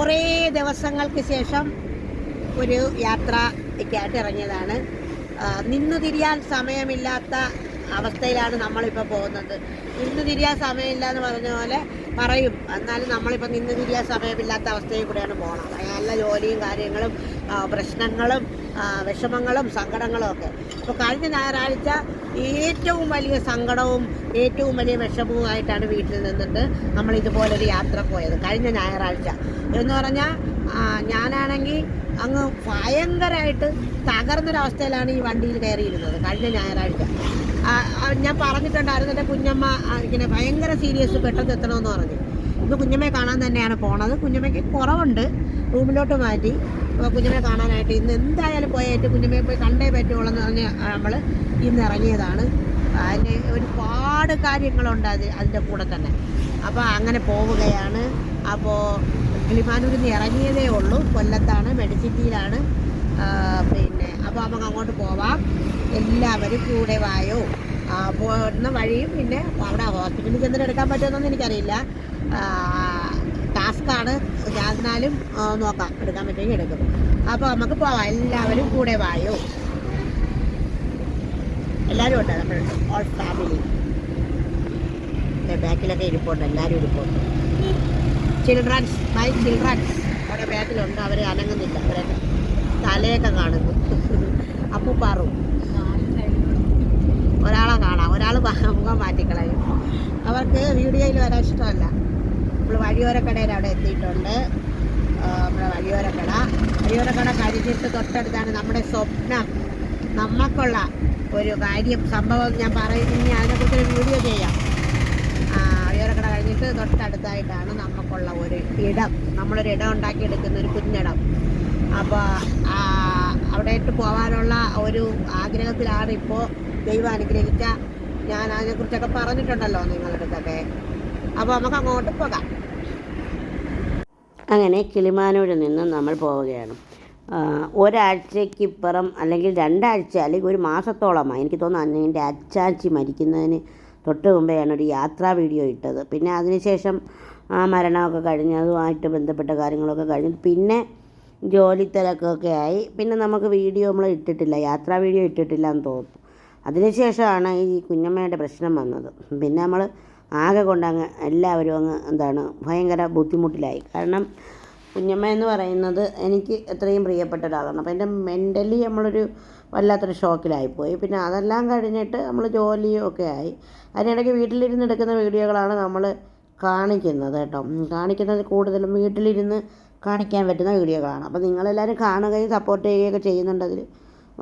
കുറേ ദിവസങ്ങൾക്ക് ശേഷം ഒരു യാത്രയ്ക്കായിട്ട് ഇറങ്ങിയതാണ്. നിന്ന് തിരിയാൻ സമയമില്ലാത്ത അവസ്ഥയിലാണ് നമ്മളിപ്പോൾ പോകുന്നത്. നിന്നു തിരിയാൻ സമയമില്ല എന്ന് പറഞ്ഞ പോലെ പറയും. എന്നാലും നമ്മളിപ്പോൾ നിന്ന് തിരിയാൻ സമയമില്ലാത്ത അവസ്ഥയിൽ കൂടെയാണ് പോകണം നല്ല ജോലിയും കാര്യങ്ങളും പ്രശ്നങ്ങളും വിഷമങ്ങളും സങ്കടങ്ങളും ഒക്കെ. അപ്പോൾ കഴിഞ്ഞ ഞായറാഴ്ച ഏറ്റവും വലിയ സങ്കടവും ഏറ്റവും വലിയ വിഷമവുമായിട്ടാണ് വീട്ടിൽ നിന്നിട്ട് നമ്മൾ ഇതുപോലൊരു യാത്ര പോയത് കഴിഞ്ഞ ഞായറാഴ്ച. എന്ന് പറഞ്ഞാൽ ഞാനാണെങ്കിൽ അങ്ങ് ഭയങ്കരമായിട്ട് തകർന്നൊരവസ്ഥയിലാണ് ഈ വണ്ടിയിൽ കയറിയിരുന്നത് കഴിഞ്ഞ ഞായറാഴ്ച. ഞാൻ പറഞ്ഞിട്ടുണ്ടായിരുന്നു എന്റെ കുഞ്ഞമ്മ ഇങ്ങനെ ഭയങ്കര സീരിയസ് പെട്ടെന്ന് എത്തണമെന്ന് പറഞ്ഞു. ഇന്ന് കുഞ്ഞമ്മയെ കാണാൻ തന്നെയാണ് പോണത്. കുഞ്ഞമ്മയ്ക്ക് കുറവുണ്ട്. റൂമിലോട്ട് മാറ്റി. അപ്പോൾ കുഞ്ഞമ്മയെ കാണാനായിട്ട് ഇന്ന് എന്തായാലും പോയേറ്റ് കുഞ്ഞമ്മയെ പോയി കണ്ടേ പറ്റുള്ളൂ എന്ന് പറഞ്ഞ് നമ്മൾ ഇന്ന് ഇറങ്ങിയതാണ്. അതിന് ഒരുപാട് കാര്യങ്ങളുണ്ട് അത് അതിന്റെ കൂടെ തന്നെ. അപ്പോൾ അങ്ങനെ പോവുകയാണ്. അപ്പോൾ കിളിമാനൂരിൽ നിന്ന് ഇറങ്ങിയതേ ഉള്ളൂ. കൊല്ലത്താണ് മെഡിസിറ്റിയിലാണ്. പിന്നെ അപ്പോൾ നമുക്ക് അങ്ങോട്ട് പോവാം. എല്ലാവരും കൂടെ വായോ? പോകുന്ന വഴിയും പിന്നെ അവിടെ ഹോസ്പിറ്റലിൽ ചെന്നിട്ട് എടുക്കാൻ പറ്റുമെന്നൊന്നും എനിക്കറിയില്ല. ടാസ്ക്കാണ്. ഞാനാലും നോക്കാം. എടുക്കാൻ പറ്റുമെങ്കിൽ എടുക്കും. അപ്പോൾ നമുക്ക് പോവാം. എല്ലാവരും കൂടെ വായോ? എല്ലാവരും ഉണ്ട്? നമ്മളുണ്ട് ഓൾ ഫാമിലി ബാക്കിലൊക്കെ ഇരിപ്പുണ്ട്. എല്ലാവരും ഇരിപ്പുണ്ട്. ചിൽഡ്രൻസ് മൈ ചിൽഡ്രൻസ് അവിടെ ബാക്കിലുണ്ട്. അവരെ അനങ്ങുന്നില്ല. അവരെ തലയൊക്കെ കാണുന്നു. അപ്പുപ്പാറും ഒരാളെ കാണാം. ഒരാൾ മുഖം മാറ്റിക്കളയും. അവർക്ക് വീഡിയോയിൽ വരാൻ ഇഷ്ടമല്ല. നമ്മൾ വഴിയോരക്കടയിൽ അവിടെ എത്തിയിട്ടുണ്ട്. നമ്മുടെ വഴിയോരക്കട. വഴിയോരക്കട കഴിഞ്ഞിട്ട് തൊട്ടടുത്താണ് നമ്മുടെ സ്വപ്നം. നമുക്കുള്ള ഒരു കാര്യം സംഭവം ഞാൻ പറയും. ഇനി അതിനെക്കുറിച്ചൊരു വീഡിയോ ചെയ്യാം. വഴിയോരക്കട കഴിഞ്ഞിട്ട് തൊട്ടടുത്തായിട്ടാണ് നമുക്കുള്ള ഒരു ഇടം. നമ്മളൊരു ഇടം ഉണ്ടാക്കിയെടുക്കുന്ന ഒരു കുഞ്ഞിടം. അപ്പോൾ അവിടേട്ട് പോകാനുള്ള ഒരു ആഗ്രഹത്തിലാണ് ഇപ്പോൾ ദൈവം അനുഗ്രഹിച്ച. ഞാൻ അതിനെക്കുറിച്ചൊക്കെ പറഞ്ഞിട്ടുണ്ടല്ലോ നിങ്ങളുടെ അടുത്തൊക്കെ അപ്പോൾ നമുക്ക് അങ്ങോട്ട് പോകാം. അങ്ങനെ കിളിമാനൂരിൽ നിന്ന് നമ്മൾ പോവുകയാണ്. ഒരാഴ്ചയ്ക്കിപ്പുറം അല്ലെങ്കിൽ രണ്ടാഴ്ച അല്ലെങ്കിൽ ഒരു മാസത്തോളമായി എനിക്ക് തോന്നുന്നു എന്റെ അച്ചാച്ചി മരിക്കുന്നതിന് തൊട്ട് മുമ്പെയാണ് ഒരു യാത്രാ വീഡിയോ ഇട്ടത്. പിന്നെ അതിനുശേഷം ആ മരണമൊക്കെ കഴിഞ്ഞ് അതുമായിട്ട് ബന്ധപ്പെട്ട കാര്യങ്ങളൊക്കെ കഴിഞ്ഞ് പിന്നെ ജോലി തിരക്കൊക്കെ ആയി. പിന്നെ നമുക്ക് വീഡിയോ നമ്മൾ ഇട്ടിട്ടില്ല യാത്രാ വീഡിയോ ഇട്ടിട്ടില്ല എന്ന് തോന്നുന്നു. അതിനുശേഷമാണ് ഈ കുഞ്ഞമ്മയുടെ പ്രശ്നം വന്നത്. പിന്നെ നമ്മൾ ആകെ കൊണ്ടങ്ങ് എല്ലാവരും അങ്ങ് എന്താണ് ഭയങ്കര ബുദ്ധിമുട്ടിലായി. കാരണം കുഞ്ഞമ്മ എന്ന് പറയുന്നത് എനിക്ക് എത്രയും പ്രിയപ്പെട്ട ഒരാളാണ്. അപ്പോൾ എന്റെ മെന്റലി നമ്മളൊരു വല്ലാത്തൊരു ഷോക്കിലായിപ്പോയി. പിന്നെ അതെല്ലാം കഴിഞ്ഞിട്ട് നമ്മൾ ജോലിയും ഒക്കെ ആയി. അതിനിടയ്ക്ക് വീട്ടിലിരുന്ന് എടുക്കുന്ന വീഡിയോകളാണ് നമ്മൾ കാണിക്കുന്നത് കേട്ടോ. കാണിക്കുന്നത് കൂടുതലും വീട്ടിലിരുന്ന് കാണിക്കാൻ പറ്റുന്ന വീഡിയോകളാണ്. അപ്പോൾ നിങ്ങളെല്ലാവരും കാണുകയും സപ്പോർട്ട് ചെയ്യുകയൊക്കെ ചെയ്യുന്നുണ്ട് അതിൽ.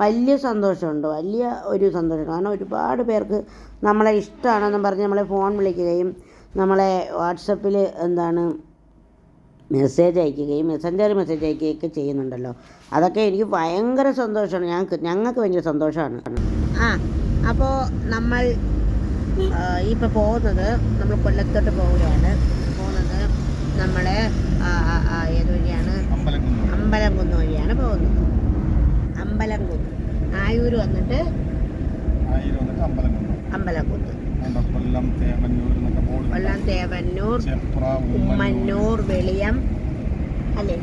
വലിയ സന്തോഷമുണ്ട്. വലിയ ഒരു സന്തോഷം കാരണം ഒരുപാട് പേർക്ക് നമ്മളെ ഇഷ്ടമാണെന്നും പറഞ്ഞ് നമ്മളെ ഫോൺ വിളിക്കുകയും നമ്മളെ വാട്സപ്പിൽ എന്താണ് മെസ്സേജ് അയക്കുകയും മെസ്സഞ്ചർ മെസ്സേജ് അയക്കുകയൊക്കെ ചെയ്യുന്നുണ്ടല്ലോ. അതൊക്കെ എനിക്ക് ഭയങ്കര സന്തോഷമാണ്. ഞങ്ങൾക്ക് ഞങ്ങൾക്ക് ഭയങ്കര സന്തോഷമാണ്. ആ അപ്പോൾ നമ്മൾ ഇപ്പോൾ പോകുന്നത് നമ്മൾ കൊല്ലത്തോട്ട് പോവുകയാണ്. പോകുന്നത് നമ്മളെ ഏത് വഴിയാണ്? അമ്പലം കുന്ന് വഴിയാണ് പോകുന്നത്. അമ്പലംകുന്ന് ആയൂർ വന്നിട്ട് അമ്പലംകുത്ത്. കൊല്ലം തേവന്നൂർ ഉമ്മന്നൂർ വെളിയം അല്ലേ.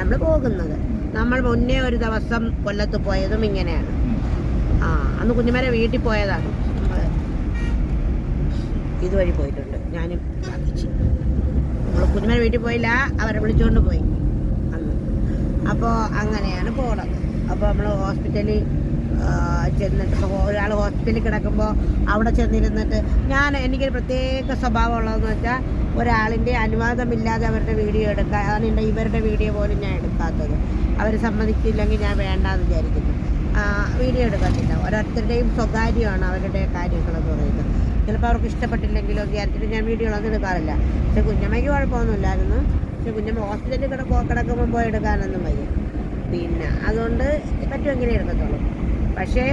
നമ്മൾ പോകുന്നത്. നമ്മൾ മുന്നേ ഒരു ദിവസം കൊല്ലത്ത് പോയതും ഇങ്ങനെയാണ്. ആ അന്ന് കുഞ്ഞുമാരെ വീട്ടിൽ പോയതാണ്. ഇതുവഴി പോയിട്ടുണ്ട്. ഞാനും സാധിച്ചു നമ്മൾ കുഞ്ഞുമാരെ വീട്ടിൽ പോയില്ല അവരെ വിളിച്ചുകൊണ്ട് പോയി. അപ്പോൾ അങ്ങനെയാണ് പോണത്. അപ്പോൾ നമ്മൾ ഹോസ്പിറ്റലിൽ ചെന്നിട്ട് ഒരാൾ ഹോസ്പിറ്റലിൽ കിടക്കുമ്പോൾ അവിടെ ചെന്നിരുന്നിട്ട് ഞാൻ എനിക്കൊരു പ്രത്യേക സ്വഭാവം ഉള്ളതെന്ന് വെച്ചാൽ ഒരാളിന്റെ അനുവാദമില്ലാതെ അവരുടെ വീഡിയോ എടുക്കുക അതാണ് ഇവരുടെ വീഡിയോ പോലും ഞാൻ എടുക്കാത്തത്. അവർ സമ്മതിക്കില്ലെങ്കിൽ ഞാൻ വേണ്ടാന്ന് വിചാരിക്കുന്നു. വീഡിയോ എടുക്കത്തില്ല. ഓരോരുത്തരുടെയും സ്വകാര്യമാണ് അവരുടെ കാര്യങ്ങളെന്ന് പറയുന്നത്. ചിലപ്പോൾ അവർക്ക് ഇഷ്ടപ്പെട്ടില്ലെങ്കിലോ വിചാരിച്ചിട്ട് ഞാൻ വീഡിയോ വീഡിയോകളൊന്നും എടുക്കാറില്ല. പക്ഷെ കുഞ്ഞമ്മയ്ക്ക് കുഴപ്പമൊന്നുമില്ലായിരുന്നു. പക്ഷെ പിന്നെ ഹോസ്പിറ്റലിൽ കിടക്കുമ്പോൾ കിടക്കുമ്പോൾ പോയി എടുക്കാനൊന്നും വയ്യ. പിന്നെ അതുകൊണ്ട് പറ്റും പറ്റുമെങ്കിലേ എടുക്കത്തുള്ളൂ. പക്ഷേ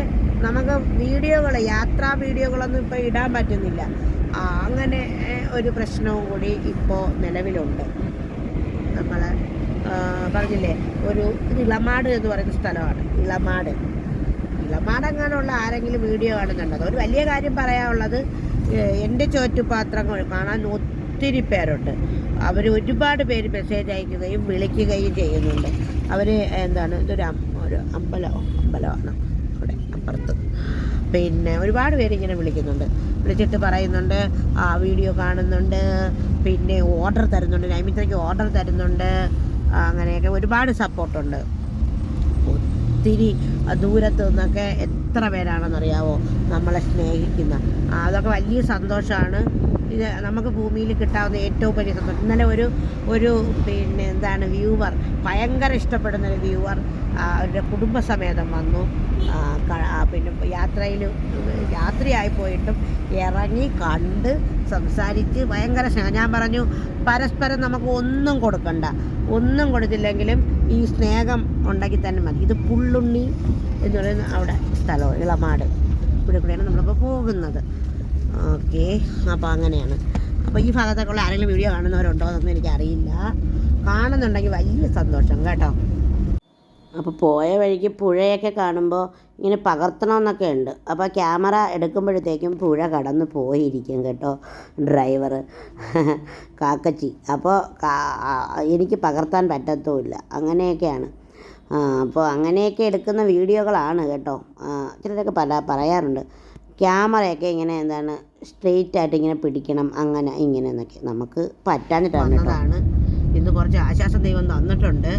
നമുക്ക് വീഡിയോകൾ യാത്രാ വീഡിയോകളൊന്നും ഇപ്പോൾ ഇടാൻ പറ്റുന്നില്ല. അങ്ങനെ ഒരു പ്രശ്നവും കൂടി ഇപ്പോൾ നിലവിലുണ്ട്. നമ്മൾ പറഞ്ഞില്ലേ ഒരു ഇളമാട് എന്ന് പറയുന്ന സ്ഥലമാണ്. ഇളമാട്. ഇളമാടെങ്ങാനുള്ള ആരെങ്കിലും വീഡിയോ കാണുന്നുണ്ടോ? ഒരു വലിയ കാര്യം പറയാനുള്ളത് എന്റെ ചോറ്റുപാത്രങ്ങൾ കാണാൻ ഒത്തിരി പേരുണ്ട്. അവർ ഒരുപാട് പേര് മെസ്സേജ് അയക്കുകയും വിളിക്കുകയും ചെയ്യുന്നുണ്ട്. അവർ എന്താണ് ഇതൊരു ഒരു അമ്പലമോ അമ്പലമാണ് അവിടെ അപ്പുറത്ത്. പിന്നെ ഒരുപാട് പേര് ഇങ്ങനെ വിളിക്കുന്നുണ്ട്. വിളിച്ചിട്ട് പറയുന്നുണ്ട് ആ വീഡിയോ കാണുന്നുണ്ട് പിന്നെ ഓർഡർ തരുന്നുണ്ട് നൈമിത്രയ്ക്ക് ഓർഡർ തരുന്നുണ്ട് അങ്ങനെയൊക്കെ ഒരുപാട് സപ്പോർട്ടുണ്ട് ഒത്തിരി ദൂരത്തു നിന്നൊക്കെ എത്ര പേരാണെന്നറിയാവോ? നമ്മളെ സ്നേഹിക്കുന്ന. അതൊക്കെ വലിയ സന്തോഷമാണ്. ഇത് നമുക്ക് ഭൂമിയിൽ കിട്ടാവുന്ന ഏറ്റവും വലിയ സന്തോഷം. ഇന്നലെ ഒരു ഒരു പിന്നെ എന്താണ് വ്യൂവർ ഭയങ്കര ഇഷ്ടപ്പെടുന്ന ഒരു വ്യൂവർ അവരുടെ കുടുംബസമേതം വന്നു. പിന്നെ യാത്രയിൽ യാത്രയായി പോയിട്ടും ഇറങ്ങി കണ്ട് സംസാരിച്ച് ഭയങ്കര ഞാൻ പറഞ്ഞു പരസ്പരം നമുക്ക് ഒന്നും കൊടുക്കണ്ട. ഒന്നും കൊടുത്തില്ലെങ്കിലും ഈ സ്നേഹം ഉണ്ടെങ്കിൽ തന്നെ മതി. ഇത് പുള്ളുണ്ണി എന്ന് പറയുന്ന അവിടെ സ്ഥലം ഇളമാട്. ഇവിടെ കൂടെയാണ് നമ്മളിപ്പോൾ പോകുന്നത്. ഓക്കെ. അപ്പോൾ അങ്ങനെയാണ്. അപ്പോൾ ഈ ഭാഗത്തൊക്കെയുള്ള ആരെങ്കിലും വീഡിയോ കാണുന്നവരുണ്ടോ എന്നൊന്നും എനിക്കറിയില്ല. കാണുന്നുണ്ടെങ്കിൽ വലിയ സന്തോഷം കേട്ടോ. അപ്പോൾ പോയ വഴിക്ക് പുഴയൊക്കെ കാണുമ്പോൾ ഇങ്ങനെ പകർത്തണമെന്നൊക്കെ ഉണ്ട്. അപ്പോൾ ക്യാമറ എടുക്കുമ്പോഴത്തേക്കും പുഴ കടന്ന് പോയിരിക്കും കേട്ടോ ഡ്രൈവർ. കാക്കച്ചി. അപ്പോൾ എനിക്ക് പകർത്താൻ പറ്റത്തുമില്ല. അങ്ങനെയൊക്കെയാണ്. അപ്പോൾ അങ്ങനെയൊക്കെ എടുക്കുന്ന വീഡിയോകളാണ് കേട്ടോ. ചിലരൊക്കെ പല പറയാറുണ്ട്. ക്യാമറയൊക്കെ ഇങ്ങനെ എന്താണ് സ്ട്രെയിറ്റ് ആയിട്ട് ഇങ്ങനെ പിടിക്കണം അങ്ങനെ ഇങ്ങനെ എന്നൊക്കെ നമുക്ക് പറ്റാഞ്ഞിട്ടാണ് കേട്ടോ. ഇന്ന് കുറച്ച് ആശ്വാസം ദൈവം തന്നിട്ടുണ്ട്.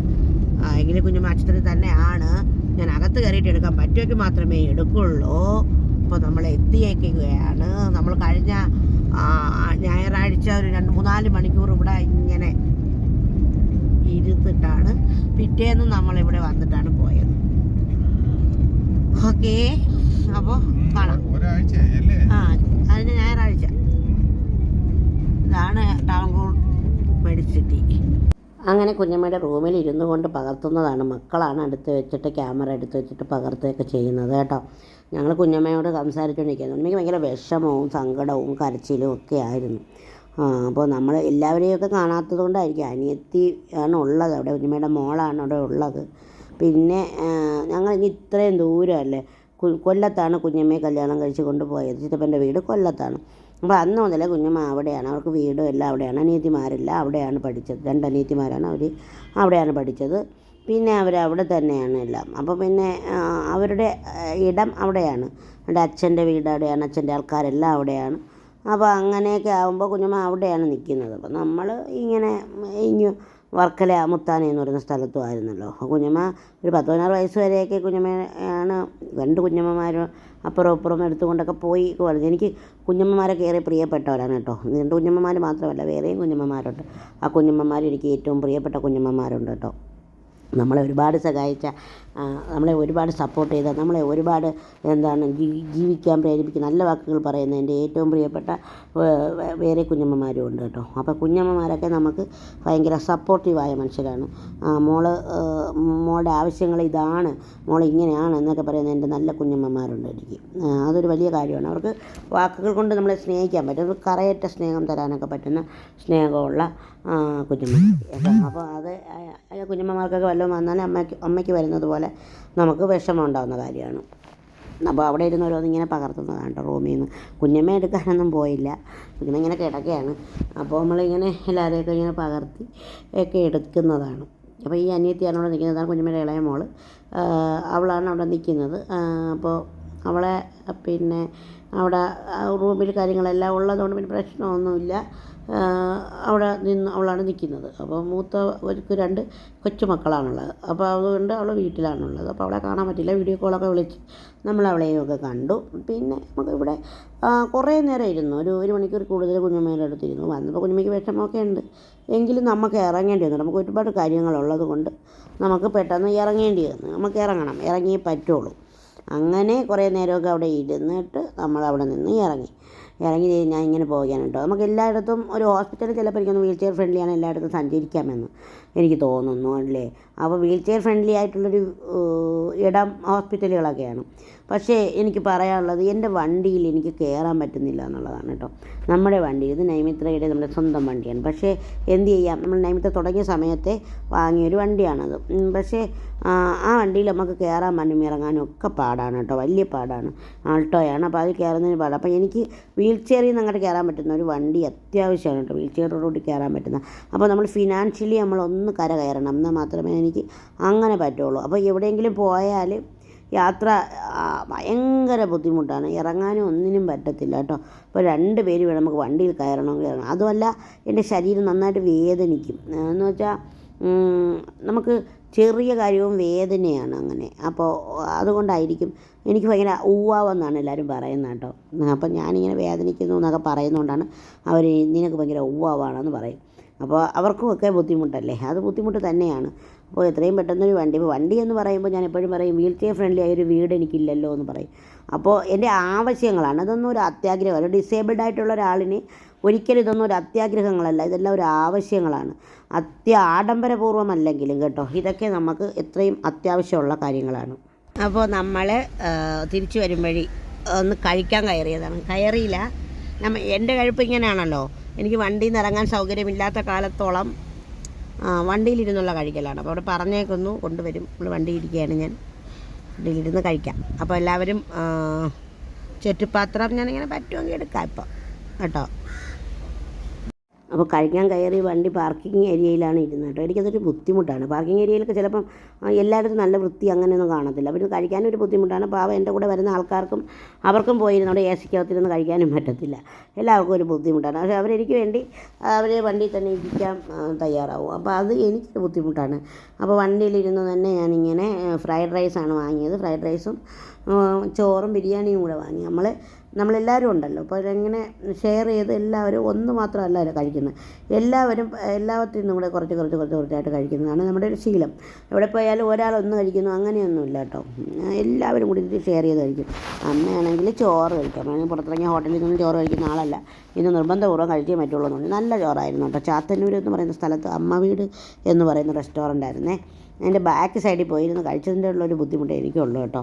എങ്കിലും കുഞ്ഞുമ്മ ആശുപത്രി തന്നെയാണ് ഞാൻ അകത്ത് കയറിയിട്ട് എടുക്കാൻ പറ്റുമെങ്കിൽ മാത്രമേ എടുക്കുള്ളൂ. അപ്പോൾ നമ്മൾ എത്തിയേക്കുകയാണ്. നമ്മൾ കഴിഞ്ഞ ഞായറാഴ്ച ഒരു രണ്ട് മൂന്നാൽ മണിക്കൂർ ഇവിടെ ഇങ്ങനെ ഇരുന്നിട്ടാണ്. പിറ്റേന്ന് നമ്മളിവിടെ വന്നിട്ടാണ് പോയത്. ഓക്കെ. അപ്പോൾ കാണാം. ആ അതിന് ഞായറാഴ്ച. ഇതാണ് ടാങ്കൂർ മെഡിസിറ്റി. അങ്ങനെ കുഞ്ഞമ്മയുടെ റൂമിൽ ഇരുന്നു കൊണ്ട് പകർത്തുന്നതാണ്. മക്കളാണ് അടുത്ത് വെച്ചിട്ട് ക്യാമറ എടുത്ത് വെച്ചിട്ട് പകർത്തുകയൊക്കെ ചെയ്യുന്നത് കേട്ടോ. ഞങ്ങൾ കുഞ്ഞമ്മയോട് സംസാരിച്ചുകൊണ്ടിരിക്കുന്നത് ഉണ്ണിക്ക് ഭയങ്കര വിഷമവും സങ്കടവും കരച്ചിലും ഒക്കെ ആയിരുന്നു. അപ്പോൾ നമ്മൾ എല്ലാവരെയൊക്കെ കാണാത്തത് കൊണ്ടായിരിക്കും. അനിയത്തി ആണ് ഉള്ളത് അവിടെ. കുഞ്ഞമ്മയുടെ മോളാണ് അവിടെ ഉള്ളത്. പിന്നെ ഞങ്ങൾ ഇനി ഇത്രയും ദൂരമല്ലേ? കൊല്ലത്താണ് കുഞ്ഞമ്മയെ കല്യാണം കഴിച്ച് കൊണ്ടുപോയത്. ചിറ്റപ്പന്റെ വീട് കൊല്ലത്താണ്. അപ്പോൾ അന്ന് മുതലേ കുഞ്ഞമ്മ അവിടെയാണ്. അവർക്ക് വീടും എല്ലാം അവിടെയാണ്. അനിയത്തിമാരെല്ലാം അവിടെയാണ് പഠിച്ചത്. രണ്ട് അനിയത്തിമാരാണ് അവർ അവിടെയാണ് പഠിച്ചത്. പിന്നെ അവർ അവിടെ തന്നെയാണ് എല്ലാം. അപ്പോൾ പിന്നെ അവരുടെ ഇടം അവിടെയാണ്. എന്റെ അച്ഛന്റെ വീട് അവിടെയാണ്. അച്ഛന്റെ ആൾക്കാരെല്ലാം അവിടെയാണ്. അപ്പോൾ അങ്ങനെയൊക്കെ ആകുമ്പോൾ കുഞ്ഞമ്മ അവിടെയാണ് നിൽക്കുന്നത്. അപ്പോൾ നമ്മൾ ഇങ്ങനെ ഇഞ്ഞു വർക്കല മുത്താന എന്ന് പറയുന്ന സ്ഥലത്തും ആയിരുന്നല്ലോ. കുഞ്ഞമ്മ ഒരു പത്ത് പതിനാറ് വയസ്സ് വരെയൊക്കെ കുഞ്ഞമ്മയാണ് രണ്ട് കുഞ്ഞമ്മമാരും അപ്പുറം ഇപ്പുറം എടുത്തുകൊണ്ടൊക്കെ പോയി പറഞ്ഞു. എനിക്ക് കുഞ്ഞമ്മമാരൊക്കെ ഏറെ പ്രിയപ്പെട്ടവരാണ് കേട്ടോ. രണ്ട് കുഞ്ഞമ്മമാർ മാത്രമല്ല വേറെയും കുഞ്ഞമ്മമാരുണ്ട്. ആ കുഞ്ഞമ്മമാർ എനിക്ക് ഏറ്റവും പ്രിയപ്പെട്ട കുഞ്ഞമ്മമാരുണ്ട് കേട്ടോ. നമ്മളെ ഒരുപാട് സഹായിച്ച നമ്മളെ ഒരുപാട് സപ്പോർട്ട് ചെയ്ത നമ്മളെ ഒരുപാട് എന്താണ് ജീവിക്കാൻ പ്രേരിപ്പിക്കുന്ന നല്ല വാക്കുകൾ പറയുന്ന എന്റെ ഏറ്റവും പ്രിയപ്പെട്ട വേറെ കുഞ്ഞമ്മമാരും ഉണ്ട് കേട്ടോ. അപ്പോൾ കുഞ്ഞമ്മമാരൊക്കെ നമുക്ക് ഭയങ്കര സപ്പോർട്ടീവായ മനുഷ്യരാണ്. മോൾ മോളുടെ ആവശ്യങ്ങൾ ഇതാണ് മോൾ ഇങ്ങനെയാണ് എന്നൊക്കെ പറയുന്ന എന്റെ നല്ല കുഞ്ഞമ്മമാരുണ്ട് എനിക്ക്. അതൊരു വലിയ കാര്യമാണ്. അവർക്ക് വാക്കുകൾ കൊണ്ട് നമ്മളെ സ്നേഹിക്കാൻ പറ്റും. കറയറ്റ സ്നേഹം തരാനൊക്കെ പറ്റുന്ന സ്നേഹമുള്ള കുഞ്ഞമ്മ. അപ്പോൾ അത് കുഞ്ഞമ്മമാർക്കൊക്കെ വല്ലതും വന്നാൽ അമ്മയ്ക്ക് അമ്മയ്ക്ക് വരുന്നത് പോലെ നമുക്ക് വിഷമം ഉണ്ടാകുന്ന കാര്യമാണ്. അപ്പോൾ അവിടെ ഇരുന്ന് ഓരോന്ന് ഇങ്ങനെ പകർത്തുന്നതാണ് കേട്ടോ റൂമിൽ നിന്ന്. കുഞ്ഞമ്മ എടുക്കാനൊന്നും പോയില്ല. കുഞ്ഞമ്മ ഇങ്ങനെ കിടക്കുകയാണ്. അപ്പോൾ നമ്മളിങ്ങനെ എല്ലാവരെയൊക്കെ ഇങ്ങനെ പകർത്തി ഒക്കെ എടുക്കുന്നതാണ്. അപ്പോൾ ഈ അനിയത്തിയാണ് അവിടെ നിൽക്കുന്നതാണ് കുഞ്ഞമ്മയുടെ ഇളയ മോൾ. അവളാണ് അവിടെ നിൽക്കുന്നത്. അപ്പോൾ അവളെ പിന്നെ അവിടെ റൂമിൽ കാര്യങ്ങളെല്ലാം ഉള്ളതുകൊണ്ട് പിന്നെ പ്രശ്നമൊന്നുമില്ല. അവിടെ നിന്ന് അവളാണ് നിൽക്കുന്നത്. അപ്പോൾ മൂത്തവർക്ക് രണ്ട് കൊച്ചുമക്കളാണുള്ളത്. അപ്പോൾ അതുകൊണ്ട് അവൾ വീട്ടിലാണുള്ളത്. അപ്പോൾ അവളെ കാണാൻ പറ്റില്ല. വീഡിയോ കോളൊക്കെ വിളിച്ച് നമ്മൾ അവളെയും ഒക്കെ കണ്ടു. പിന്നെ നമുക്ക് ഇവിടെ കുറേ നേരം ഇരുന്നു. ഒരു ഒരു മണിക്കൂർ കൂടുതൽ കുഞ്ഞമ്മയുടെ അടുത്തിരുന്നു. വന്നപ്പോൾ കുഞ്ഞമ്മയ്ക്ക് വിഷമമൊക്കെ ഉണ്ട്. എങ്കിലും നമുക്ക് ഇറങ്ങേണ്ടി വന്നു. നമുക്ക് ഒരുപാട് കാര്യങ്ങളുള്ളത് കൊണ്ട് നമുക്ക് പെട്ടെന്ന് ഇറങ്ങേണ്ടി വന്നു. നമുക്ക് ഇറങ്ങണം. ഇറങ്ങിയേ പറ്റുള്ളൂ. അങ്ങനെ കുറേ നേരമൊക്കെ അവിടെ ഇരുന്നിട്ട് നമ്മൾ അവിടെ നിന്ന് ഇറങ്ങി. ഇറങ്ങി ഞാൻ ഇങ്ങനെ പോവുകയാണ് നമുക്ക് എല്ലായിടത്തും ഒരു ഹോസ്പിറ്റലിൽ ചിലപ്പോൾ എനിക്കൊന്ന് വീൽ ചെയർ ഫ്രണ്ട്ലിയാണ് എല്ലായിടത്തും സഞ്ചരിക്കാമെന്ന്. എനിക്ക് തോന്നുന്നു അല്ലേ? അപ്പോൾ വീൽ ചെയർ ഫ്രണ്ട്ലി ആയിട്ടുള്ളൊരു ഇടം ഹോസ്പിറ്റലുകളൊക്കെയാണ് പക്ഷേ എനിക്ക് പറയാനുള്ളത് എന്റെ വണ്ടിയിൽ എനിക്ക് കയറാൻ പറ്റുന്നില്ല എന്നുള്ളതാണ് കേട്ടോ. നമ്മുടെ വണ്ടി ഇത് നൈമിത്രയുടെ നമ്മുടെ സ്വന്തം വണ്ടിയാണ്. പക്ഷേ എന്ത് ചെയ്യാം? നമ്മൾ നൈമിത്ര തുടങ്ങിയ സമയത്തെ വാങ്ങിയൊരു വണ്ടിയാണത് പക്ഷേ ആ, ആ വണ്ടിയിൽ നമുക്ക് കയറാൻ മണ്ണും ഇറങ്ങാനും ഒക്കെ പാടാണ് കേട്ടോ. വലിയ പാടാണ്. ആൾട്ടോയാണ്. അപ്പോൾ അതിൽ കയറുന്നതിന് പാടാണ് അപ്പോൾ എനിക്ക് വീൽ ചെയറിൽ നിന്ന് അങ്ങോട്ട് കയറാൻ പറ്റുന്ന ഒരു വണ്ടി അത്യാവശ്യമാണ് കേട്ടോ. വീൽ ചെയറോടുകൂടി കയറാൻ പറ്റുന്ന. അപ്പോൾ നമ്മൾ ഫിനാൻഷ്യലി നമ്മളൊന്ന് കര കയറണം എന്നാൽ മാത്രമേ എനിക്ക് അങ്ങനെ പറ്റുള്ളൂ. അപ്പോൾ എവിടെയെങ്കിലും പോയാൽ യാത്ര ഭയങ്കര ബുദ്ധിമുട്ടാണ്. ഇറങ്ങാനും ഒന്നിനും പറ്റത്തില്ല കേട്ടോ. അപ്പോൾ രണ്ട് പേര് വേണം നമുക്ക് വണ്ടിയിൽ കയറണമെങ്കിൽ ഇറങ്ങണം അതുമല്ല എന്റെ ശരീരം നന്നായിട്ട് വേദനിക്കും. എന്ന് വെച്ചാൽ നമുക്ക് ചെറിയ കാര്യവും വേദനയാണ് അങ്ങനെ. അപ്പോൾ അതുകൊണ്ടായിരിക്കും എനിക്ക് ഭയങ്കര ഊവാവെന്നാണ് എല്ലാവരും പറയുന്നത് കേട്ടോ. അപ്പം ഞാനിങ്ങനെ വേദനിക്കുന്നു എന്നൊക്കെ പറയുന്നതുകൊണ്ടാണ് അവർ നിനക്ക് ഭയങ്കര ഊവാവാണെന്ന് പറയും. അപ്പോൾ അവർക്കും ഒക്കെ ബുദ്ധിമുട്ടല്ലേ? അത് ബുദ്ധിമുട്ട് തന്നെയാണ്. അപ്പോൾ എത്രയും പെട്ടെന്നൊരു വണ്ടി ഇപ്പോൾ വണ്ടി എന്ന് പറയുമ്പോൾ ഞാൻ എപ്പോഴും പറയും വീൽ ചെയർ ഫ്രണ്ട്ലി ആയൊരു വീട് എനിക്കില്ലല്ലോ എന്ന് പറയും. അപ്പോൾ എന്റെ ആവശ്യങ്ങളാണ്. അതൊന്നും ഒരു അത്യാഗ്രഹം ഒരു ഡിസേബിൾഡ് ആയിട്ടുള്ള ഒരാളിന് ഒരിക്കലും ഇതൊന്നും ഒരു അത്യാഗ്രഹങ്ങളല്ല. ഇതെല്ലാം ഒരു ആവശ്യങ്ങളാണ്. അത്യ ആഡംബരപൂർവമല്ലെങ്കിലും കേട്ടോ ഇതൊക്കെ നമുക്ക് എത്രയും അത്യാവശ്യമുള്ള കാര്യങ്ങളാണ്. അപ്പോൾ നമ്മൾ തിരിച്ചു വരുമ്പഴി ഒന്ന് കഴിക്കാൻ കയറിയതാണ്. കയറിയില്ല. നമ്മ എന്റെ കഴിപ്പ് ഇങ്ങനെയാണല്ലോ. എനിക്ക് വണ്ടിയിൽ നിന്ന് ഇറങ്ങാൻ സൗകര്യമില്ലാത്ത കാലത്തോളം വണ്ടിയിലിരുന്നുള്ള കഴിക്കലാണ്. അപ്പോൾ അവിടെ പറഞ്ഞേക്കുന്നു കൊണ്ടുവരും. നമ്മൾ വണ്ടിയിരിക്കുകയാണ് ഞാൻ. വണ്ടിയിലിരുന്ന് കഴിക്കാം. അപ്പോൾ എല്ലാവരും ചുറ്റുപാത്രം ഞാനിങ്ങനെ പറ്റുമെങ്കിൽ എടുക്കാം ഇപ്പം. കേട്ടോ? അപ്പോൾ കഴിക്കാൻ കയറി വണ്ടി പാർക്കിംഗ് ഏരിയയിലാണ് ഇരുന്നത് കേട്ടോ. എനിക്കതൊരു ബുദ്ധിമുട്ടാണ്. പാർക്കിംഗ് ഏരിയയിലൊക്കെ ചിലപ്പം എല്ലായിടത്തും നല്ല വൃത്തി അങ്ങനെയൊന്നും കാണത്തില്ല. പിന്നെ ഇത് കഴിക്കാനും ഒരു ബുദ്ധിമുട്ടാണ്. പാവം എന്റെ കൂടെ വരുന്ന ആൾക്കാർക്കും അവർക്കും പോയിരുന്നോണ്ട് എ സിക്കകത്തിരുന്ന് കഴിക്കാനും പറ്റത്തില്ല. എല്ലാവർക്കും ഒരു ബുദ്ധിമുട്ടാണ്. പക്ഷേ അവരെനിക്ക് വേണ്ടി അവർ വണ്ടിയിൽ തന്നെ ഇരിക്കാൻ തയ്യാറാവും. അപ്പോൾ അത് എനിക്കൊരു ബുദ്ധിമുട്ടാണ്. അപ്പോൾ വണ്ടിയിലിരുന്ന് തന്നെ ഞാനിങ്ങനെ ഫ്രൈഡ് റൈസാണ് വാങ്ങിയത്. ഫ്രൈഡ് റൈസും ചോറും ബിരിയാണിയും കൂടെ വാങ്ങി. നമ്മൾ നമ്മളെല്ലാവരും ഉണ്ടല്ലോ. അപ്പോൾ അതെങ്ങനെ ഷെയർ ചെയ്ത് എല്ലാവരും ഒന്ന് മാത്രമല്ല കഴിക്കുന്നത്. എല്ലാവരും എല്ലാവരും നിന്നും കുറച്ച് കുറച്ച് കുറച്ച് കുറച്ചായിട്ട് കഴിക്കുന്നതാണ് നമ്മുടെ ഒരു ശീലം. എവിടെ പോയാലും ഒരാളൊന്ന് കഴിക്കുന്നു അങ്ങനെയൊന്നുമില്ല കേട്ടോ. എല്ലാവരും കൂടി ഷെയർ ചെയ്ത് കഴിക്കും. അമ്മയാണെങ്കിൽ ചോറ് കഴിക്കും. അമ്മ പുറത്തിറങ്ങിയ ഹോട്ടലിൽ നിന്നും ചോറ് കഴിക്കുന്ന ആളല്ല. ഇന്ന് നിർബന്ധപൂർവം കഴിച്ചേ പറ്റുള്ളൂ എന്ന് നല്ല ചോറായിരുന്നു കേട്ടോ. ചാത്തന്നൂർ എന്ന് പറയുന്ന സ്ഥലത്ത് അമ്മ വീട് എന്ന് പറയുന്ന റെസ്റ്റോറന്റ് ആയിരുന്നേ. അതിന്റെ ബാക്ക് സൈഡിൽ പോയിരുന്നു കഴിച്ചതിന്റെ ഉള്ളൊരു ബുദ്ധിമുട്ടേ എനിക്കുള്ളൂ കേട്ടോ.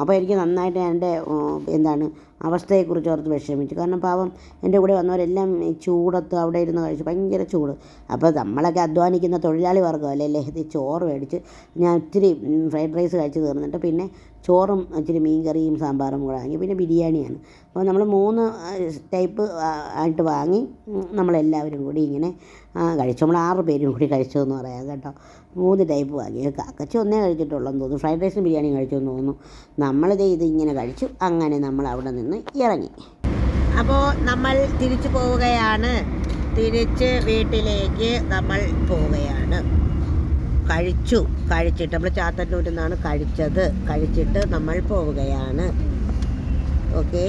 അപ്പോൾ എനിക്ക് നന്നായിട്ട് എന്റെ എന്താണ് അവസ്ഥയെക്കുറിച്ച് ഓർത്ത് വിഷമിച്ചു. കാരണം പാവം എന്റെ കൂടെ വന്നവരെല്ലാം ചൂടത്ത് അവിടെ ഇരുന്ന് കഴിച്ചു. ഭയങ്കര ചൂട്. അപ്പോൾ നമ്മളൊക്കെ അധ്വാനിക്കുന്ന തൊഴിലാളി വർഗമല്ലേ? ഇത് ചോറ് മേടിച്ച് ഞാൻ ഇത്തിരി ഫ്രൈഡ് റൈസ് കഴിച്ച് തീർന്നിട്ട് പിന്നെ ചോറും ഇച്ചിരി മീൻ കറിയും സാമ്പാറും കൂടെ വാങ്ങി. പിന്നെ ബിരിയാണിയാണ്. അപ്പോൾ നമ്മൾ മൂന്ന് ടൈപ്പ് ആയിട്ട് വാങ്ങി നമ്മളെല്ലാവരും കൂടി ഇങ്ങനെ കഴിച്ചു. നമ്മൾ ആറ് പേരും കൂടി കഴിച്ചു എന്ന് പറയാം കേട്ടോ. മൂന്ന് ടൈപ്പ് വാങ്ങി. കാക്കച്ചി ഒന്നേ കഴിച്ചിട്ടുള്ളൂ എന്ന് തോന്നുന്നു. ഫ്രൈഡ് റൈസും ബിരിയാണിയും കഴിച്ചു എന്ന് തോന്നുന്നു. നമ്മളിത് ഇത് ഇങ്ങനെ കഴിച്ചു. അങ്ങനെ നമ്മൾ അവിടെ നിന്ന് ഇറങ്ങി. അപ്പോൾ നമ്മൾ തിരിച്ചു പോവുകയാണ്. തിരിച്ച് വീട്ടിലേക്ക് നമ്മൾ പോവുകയാണ്. കഴിച്ചു. കഴിച്ചിട്ട് നമ്മൾ ചാത്തന്നൂരിൽ നിന്നാണ് കഴിച്ചത്. കഴിച്ചിട്ട് നമ്മൾ പോവുകയാണ്. ഓക്കെ?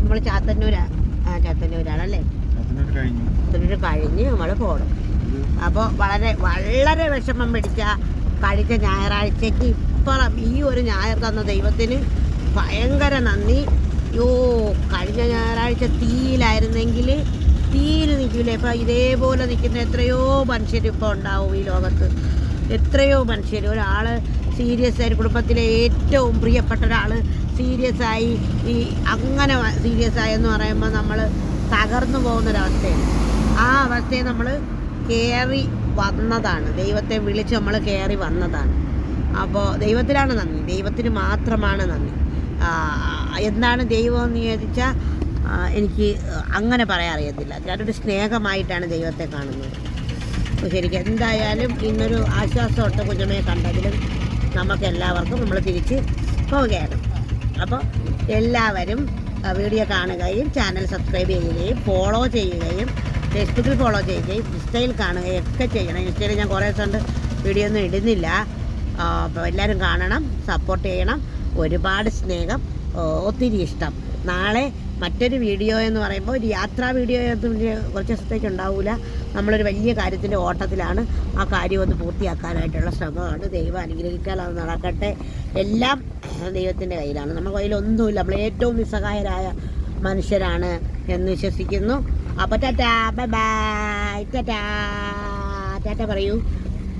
നമ്മൾ ചാത്തന്നൂരാ ആ ചാത്തന്നൂരാണല്ലേ? അതിനൊരു കഴിഞ്ഞു. ചാത്തന്നൂർ കഴിഞ്ഞ് നമ്മൾ പോകണം അപ്പോൾ വളരെ വളരെ വിഷമം പിടിച്ച കഴിച്ച ഞായറാഴ്ചയ്ക്ക് ഇപ്പുറം ഈ ഒരു ഞായർ തന്ന ദൈവത്തിന് ഭയങ്കര നന്ദി. യോ കഴിഞ്ഞ ഞായറാഴ്ച തീയിലായിരുന്നെങ്കിൽ തീയിൽ നിൽക്കില്ലേ ഇപ്പം ഇതേപോലെ നിൽക്കുന്ന എത്രയോ മനുഷ്യർ ഇപ്പോൾ ഉണ്ടാവും ഈ ലോകത്ത്. എത്രയോ മനുഷ്യർ ഒരാൾ സീരിയസ് ആയി കുടുംബത്തിലെ ഏറ്റവും പ്രിയപ്പെട്ട ഒരാൾ സീരിയസ് ആയി ഈ അങ്ങനെ സീരിയസ് ആയെന്ന് പറയുമ്പോൾ നമ്മൾ തകർന്നു പോകുന്നൊരവസ്ഥയാണ് ആ അവസ്ഥയെ നമ്മൾ കയറി വന്നതാണ്. ദൈവത്തെ വിളിച്ച് നമ്മൾ കയറി വന്നതാണ്. അപ്പോൾ ദൈവത്തിനാണ് നന്ദി. ദൈവത്തിന് മാത്രമാണ് നന്ദി. എന്താണ് ദൈവം എന്ന് ചോദിച്ചാൽ എനിക്ക് അങ്ങനെ പറയാൻ അറിയത്തില്ല. ഞാനൊരു സ്നേഹമായിട്ടാണ് ദൈവത്തെ കാണുന്നത്. അപ്പോൾ ശരിക്കും എന്തായാലും ഇന്നൊരു ആശ്വാസമൊട്ട് കുഞ്ഞമ്മയെ കണ്ടതിലും നമുക്ക് എല്ലാവർക്കും നമ്മൾ തിരിച്ച് പോവുകയാണ്. അപ്പോൾ എല്ലാവരും വീഡിയോ കാണുകയും ചാനൽ സബ്സ്ക്രൈബ് ചെയ്യുകയും ഫോളോ ചെയ്യുകയും ഫേസ്ബുക്കിൽ ഫോളോ ചെയ്യുകയും ഇൻസ്റ്റയിൽ കാണുകയും ഒക്കെ ചെയ്യണം. ഇൻസ്റ്റയിൽ ഞാൻ കുറേ ദിവസം വീഡിയോ ഒന്നും ഇടുന്നില്ല. എല്ലാവരും കാണണം സപ്പോർട്ട് ചെയ്യണം. ഒരുപാട് സ്നേഹം ഒത്തിരി ഇഷ്ടം. നാളെ മറ്റൊരു വീഡിയോ എന്ന് പറയുമ്പോൾ ഒരു യാത്രാ വീഡിയോ കുറച്ച് ദിവസത്തേക്ക് ഉണ്ടാവില്ല നമ്മളൊരു വലിയ കാര്യത്തിന്റെ ഓട്ടത്തിലാണ് ആ കാര്യം ഒന്ന് പൂർത്തിയാക്കാനായിട്ടുള്ള ശ്രമമാണ്. ദൈവം അനുഗ്രഹിക്കാൻ അത് നടക്കട്ടെ. എല്ലാം ദൈവത്തിന്റെ കയ്യിലാണ്. നമ്മുടെ കയ്യിലൊന്നുമില്ല. നമ്മൾ ഏറ്റവും നിസ്സഹായരായ മനുഷ്യരാണ് എന്ന് വിശ്വസിക്കുന്നു. അപ്പോൾ tata bye bye. Tata tata പറയൂ.